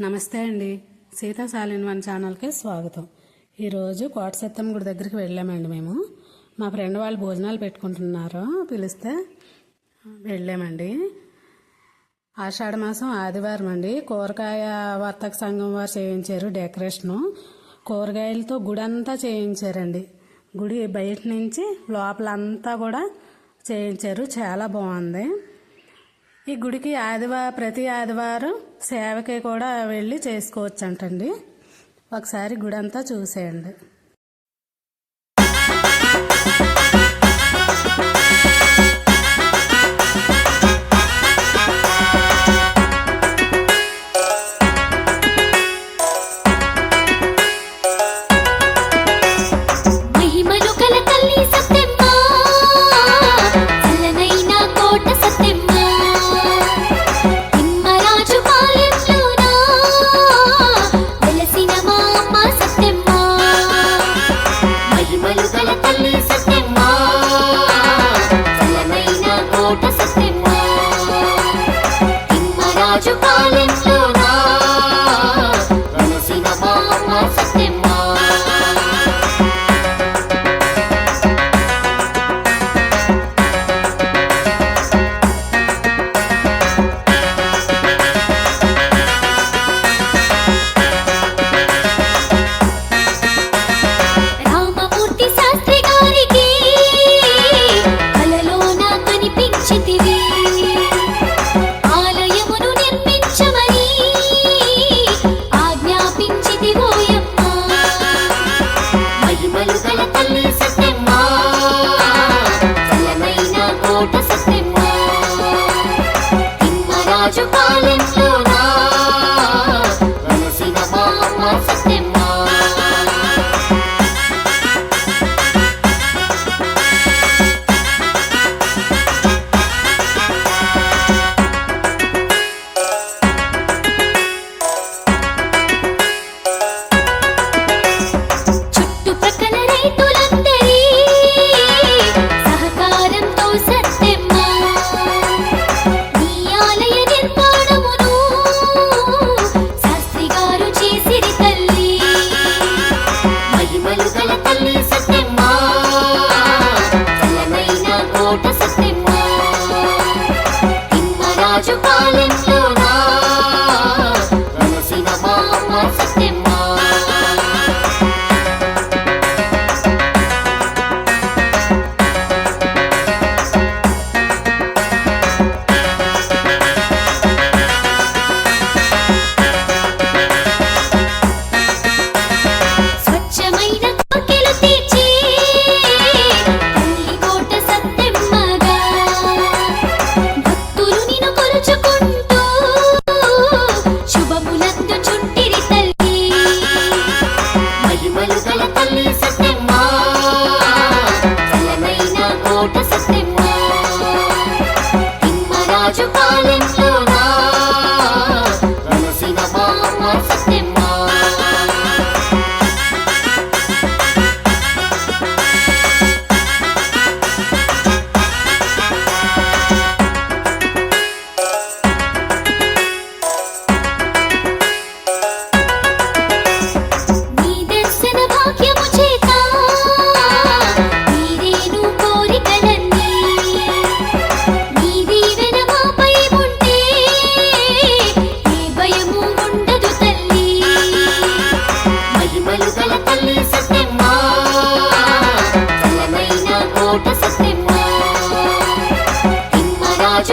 నమస్తే అండి. సీతా సాలిన్ వన్ ఛానల్కి స్వాగతం. ఈరోజు కోటసత్యం గుడి దగ్గరికి వెళ్ళామండి మేము. మా ఫ్రెండ్ వాళ్ళు భోజనాలు పెట్టుకుంటున్నారు పిలిస్తే వెళ్ళామండి. ఆషాఢ మాసం ఆదివారం అండి. కూరగాయ వర్తక సంఘం వారు చేయించారు డెకరేషను. కూరగాయలతో గుడి అంతా చేయించారండి. గుడి బయట నుంచి లోపలంతా కూడా చేయించారు. చాలా బాగుంది. ఈ గుడికి ఆదివారం ప్రతి ఆదివారం సేవకి కూడా వెళ్ళి చేసుకోవచ్చు అంటండి ఒకసారి గుడి అంతా చూసేయండి. you call it love? ಅಲ್ಲಿ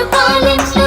your body,